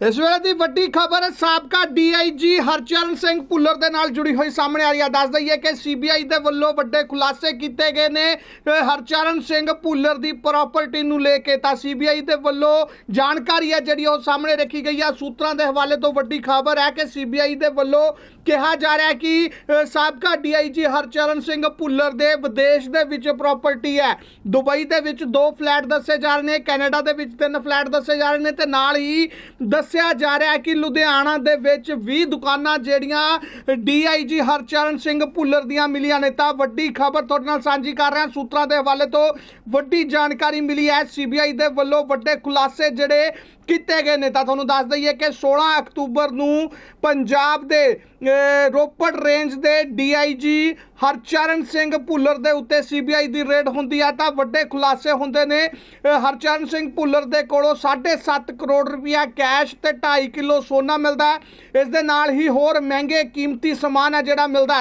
ਇਸ ਵੇਲੇ ਦੀ ਵੱਡੀ ਖਬਰ, ਸਾਬਕਾ ਡੀਆਈਜੀ ਹਰਚਰਨ ਸਿੰਘ ਭੁੱਲਰ ਦੇ ਨਾਲ ਜੁੜੀ ਹੋਈ ਸਾਹਮਣੇ ਆ ਰਹੀ ਹੈ ਦੱਸ ਦਈਏ ਕਿ ਸੀਬੀਆਈ ਦੇ ਵੱਲੋਂ ਵੱਡੇ ਖੁਲਾਸੇ ਕੀਤੇ ਗਏ ਨੇ ਹਰਚਰਨ ਸਿੰਘ ਭੁੱਲਰ ਦੀ ਪ੍ਰਾਪਰਟੀ ਨੂੰ ਲੈ ਕੇ। ਤਾਂ ਸੀਬੀਆਈ ਦੇ ਵੱਲੋਂ ਜਾਣਕਾਰੀ ਹੈ ਜਿਹੜੀ ਉਹ ਸਾਹਮਣੇ ਰੱਖੀ ਗਈ ਹੈ ਸੂਤਰਾਂ ਦੇ ਹਵਾਲੇ ਤੋਂ ਵੱਡੀ ਖਬਰ ਹੈ ਕਿ ਸੀਬੀਆਈ ਦੇ ਵੱਲੋਂ ਕਿਹਾ ਜਾ ਰਿਹਾ ਹੈ ਕਿ, ਅਹ, ਸਾਬਕਾ ਡੀਆਈਜੀ ਹਰਚਰਨ ਸਿੰਘ ਭੁੱਲਰ ਦੇ ਵਿਦੇਸ਼ ਦੇ ਵਿੱਚ ਪ੍ਰਾਪਰਟੀ ਹੈ। ਦੁਬਈ ਦੇ ਵਿੱਚ ਦੋ ਫਲੈਟ ਦੱਸੇ ਜਾ ਰਹੇ ਨੇ, ਕੈਨੇਡਾ ਦੇ ਵਿੱਚ ਤਿੰਨ ਫਲੈਟ ਦੱਸੇ ਜਾ ਰਹੇ ਨੇ ਤੇ ਨਾਲ ਹੀ ਦੱਸ ਦੱਸਿਆ ਜਾ ਰਿਹਾ ਹੈ ਕਿ ਲੁਧਿਆਣਾ ਦੇ ਵਿੱਚ 20 ਦੁਕਾਨਾਂ ਜਿਹੜੀਆਂ ਡੀਆਈਜੀ ਹਰਚਰਨ ਸਿੰਘ ਭੁੱਲਰ ਦੀਆਂ ਮਿਲੀਆਂ ਨੇ ਤਾਂ ਵੱਡੀ ਖਬਰ ਤੁਹਾਡੇ ਨਾਲ ਸਾਂਝੀ ਕਰ ਰਹੇ। ਹਾਂ ਸੂਤਰਾਂ ਦੇ ਹਵਾਲੇ ਤੋਂ ਵੱਡੀ ਜਾਣਕਾਰੀ ਮਿਲੀ ਹੈ। ਸੀਬੀਆਈ ਦੇ ਵੱਲੋਂ ਵੱਡੇ ਖੁਲਾਸੇ ਜਿਹੜੇ ਕੀਤੇ ਗਏ ਨੇ ਤਾਂ ਤੁਹਾਨੂੰ ਦੱਸ ਦਈਏ ਕਿ 16 ਅਕਤੂਬਰ ਨੂੰ ਪੰਜਾਬ ਦੇ ਰੋਪੜ ਰੇਂਜ ਦੇ ਡੀਆਈਜੀ ਹਰਚਰਨ ਸਿੰਘ ਭੁੱਲਰ ਦੇ ਉੱਤੇ ਸੀਬੀਆਈ ਦੀ ਰੇਡ ਹੁੰਦੀ ਹੈ ਤਾਂ ਵੱਡੇ ਖੁਲਾਸੇ ਹੁੰਦੇ ਨੇ। ਹਰਚਰਨ ਸਿੰਘ ਭੁੱਲਰ ਦੇ ਕੋਲੋਂ 7.5 ਕਰੋੜ ਰੁਪਇਆ ਕੈਸ਼ ਤੇ 2.5 ਕਿਲੋ ਸੋਨਾ ਮਿਲਦਾ ਹੈ। ਇਸ ਦੇ ਨਾਲ ਹੀ ਹੋਰ ਮਹਿੰਗੇ ਕੀਮਤੀ ਸਮਾਨ ਹੈ ਜਿਹੜਾ ਮਿਲਦਾ ਹੈ।